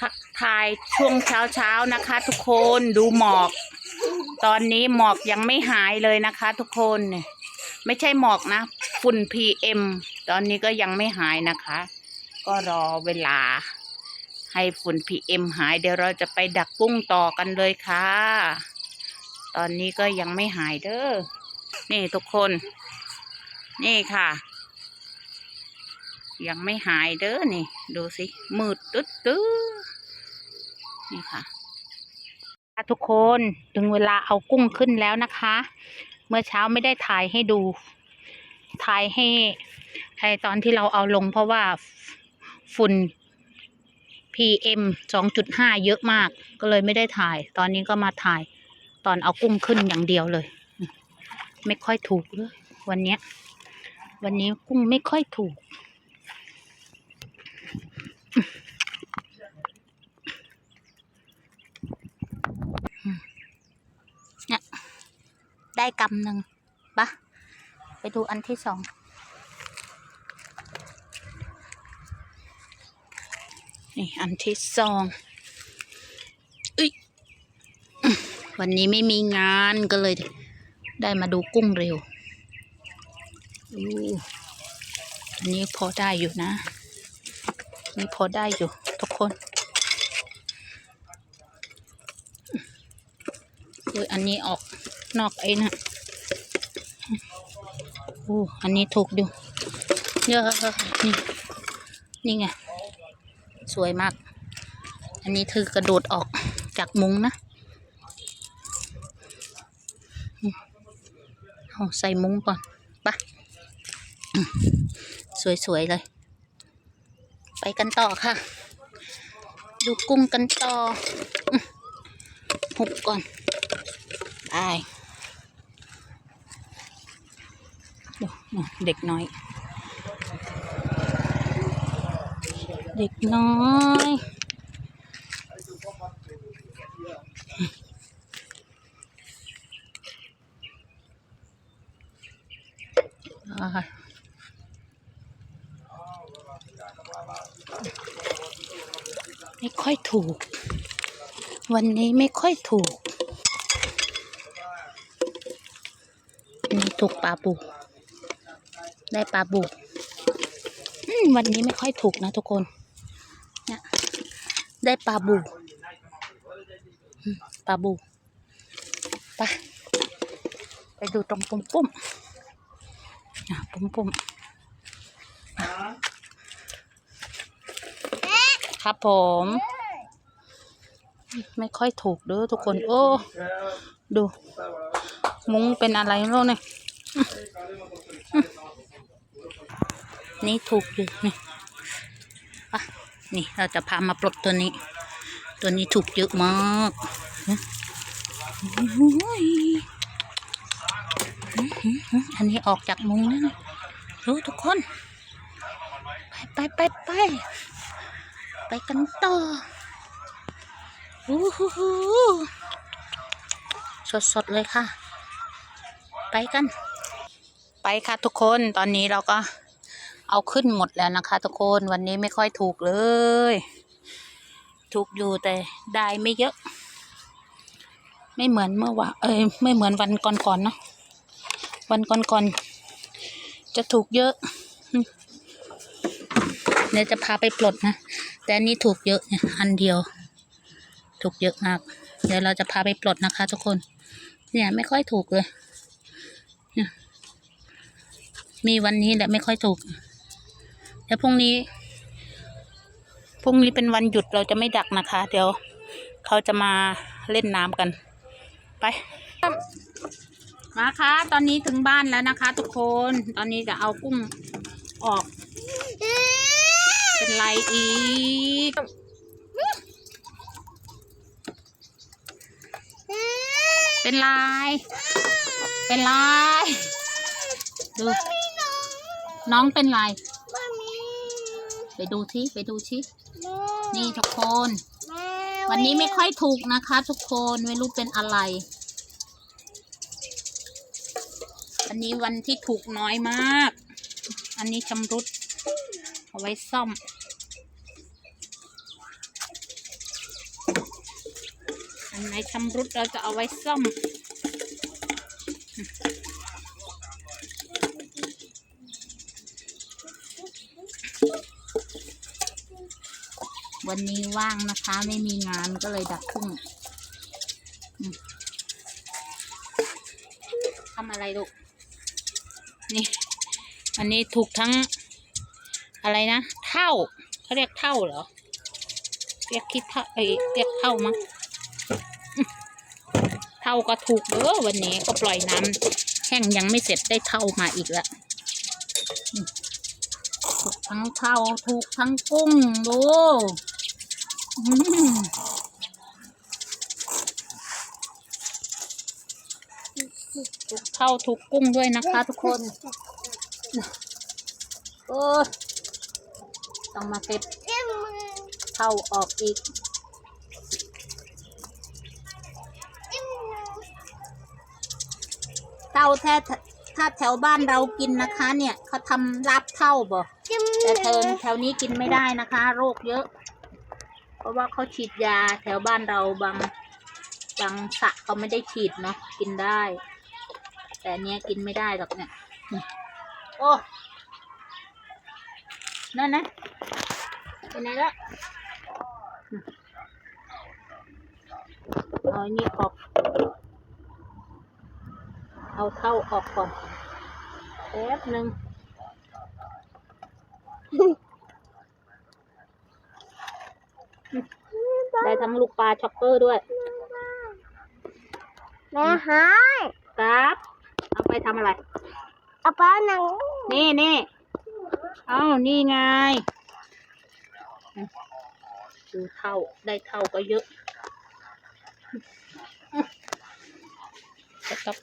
ทักทายช่วงเช้าเช้าๆนะคะ ทุกคนดูหมอก ตอนนี้หมอกยังไม่หายเลยนะคะ ทุกคนเนี่ยไม่ใช่หมอกนะ ฝุ่น PM ตอนนี้ก็ยังไม่หายนะคะ ก็รอเวลา ให้ฝุ่น PM หายเดี๋ยวเราจะไปดักกุ้งต่อกันเลยค่ะ ตอนนี้ก็ยังไม่หายเด้อนี่ทุกคน นี่ค่ะ ยังไม่หายเด้อนี่ ดูสิมืดตึ๊ดตื้อ นี่ค่ะทุกคนถึงเวลาเอากุ้งขึ้นแล้วนะคะ เมื่อเช้าไม่ได้ถ่ายให้ดูถ่ายให้ใตอนที่เราเอาลงเพราะว่าฝุ่น PM 2.5 เยอะมาก ก็เลยไม่ได้ถ่าย ตอนนี้ก็มาถ่ายตอนเอากุ้งขึ้นอย่างเดียวเลย ไม่ค่อยถูกเลย วันนี้ วันนี้กุ้งไม่ค่อยถูก เนี่ย ได้กำหนึ่งปะไปดูอันที่สองนี่อันที่สองอุ๊ยวันนี้ไม่มีงานก็เลยได้มาดูกุ้งเร็วอู้อันนี้พอได้อยู่นะ นี่พอได้อยู่ ทุกคนโอ้ยอันนี้ออก นอกไอ้นะโอ้อันนี้ถูกอยู่เยอะนี่นี่ไง สวยมาก อันนี้คือกระโดดออกจากมุ้งนะเอาใส่มุ้งก่อนปะสวย ๆ เลย ไปกันต่อค่ะ ดูกุ้งกันต่อ หุบก่อน ไปดูนู่น เด็กน้อย เด็กน้อยไม่ค่อยถูก วันนี้ไม่ค่อยถูก นี่ถูกปลาบู ได้ปลาบูอืมวันนี้ไม่ค่อยถูกนะทุกคนเนี่ยได้ปลาบูอืมปลาบูไปไปดูตรงปุ่มปุ่มอะปุ่มปุ่มอะครับผม ไม่ค่อยถูกเด้อทุกคน โอ้ ดู มุ้งเป็นอะไรไม่รู้เนี่ยอืมอืม นี่ถูกอยู่นี่อะนี่เราจะพามาปลดตัวนี้ ตัวนี้ถูกเยอะมากฮึ้ยอันนี้ออกจากมุงแล้วนะรู้ทุกคน ไปไปไปไปไปกันต่ออู้หูหูสดสดเลยค่ะ ไปกัน ไปค่ะทุกคนตอนนี้เราก็ เอาขึ้นหมดแล้วนะคะ ทุกคนวันนี้ไม่ค่อยถูกเลย ถูกอยู่แต่ได้ไม่เยอะ ไม่เหมือนเมื่อวานเอ้ยไม่เหมือนวันก่อนๆเนาะวันก่อนๆจะถูกเยอะเดี๋ยวจะพาไปปลดนะ แต่อันนี้ถูกเยอะเนี่ยอันเดียว ถูกเยอะมาก เดี๋ยวเราจะพาไปปลดนะคะ ทุกคน เนี่ยไม่ค่อยถูกเลย มีวันนี้แหละไม่ค่อยถูก ดี๋ยวพรุ่งนี้ พรุ่งนี้เป็นวันหยุดเราจะไม่ดักนะคะ เดี๋ยวเขาจะมาเล่นน้ำกัน ไป มาค่ะตอนนี้ถึงบ้านแล้วนะคะ ทุกคน ตอนนี้จะเอากุ้งออก เป็นไรอีกเป็นไรเป็นไรดู น้องเป็นไร ไปดูที่ไปดูที่นี่ทุกคน วันนี้ไม่ค่อยถูกนะคะ ทุกคนไม่รู้เป็นอะไร อันนี้วันที่ถูกน้อยมาก อันนี้ชำรุด เอาไว้ซ่อมอันไหนชำรุดเราจะเอาไว้ซ่อม วันนี้ว่างนะคะ ไม่มีงานก็เลยดักกุ้งทำอะไรลูก นี่ อันนี้ถูกทั้ง อะไรนะ เท่าเขาเรียกเท่าเหรอ เรียกคิดเท่าเอ้ยเรียกเท่ามั้งเท่าก็ถูกเด้อวันนี้ก็ปล่อยน้ำแห้งยังไม่เสร็จได้เท่ามาอีกแล้วถูกทั้งเท่าถูกทั้งกุ้งดู อืมถูกเท่าถูกกุ้งด้วยนะคะทุกคน โอ้ยต้องมาเก็บเท่าออกอีกเท่าแท้ถ้าแถวบ้านเรากินนะคะ เนี่ยเขาทำรับเท่าบ่แต่เทินแถวนี้กินไม่ได้นะคะ โรคเยอะ เพราะว่าเขาฉีดยาแถวบ้านเราบางบางสะเขาไม่ได้ฉีดเนาะกินได้ แต่เนี้ยกินไม่ได้หรอกเนี่ยโอ้นั่นนะไปไหนละเอาอันนี้ออกเอาเท่าออกก่อนแป๊บหนึ่งได้ ทั้งลูกปลาช็อปเปอร์ด้วยแม่หายครับ เอาไปทำอะไร เอาป้าหนังนี่นี่เอานี่ไงดูเท่าได้เท่าก็เยอะจะต้อง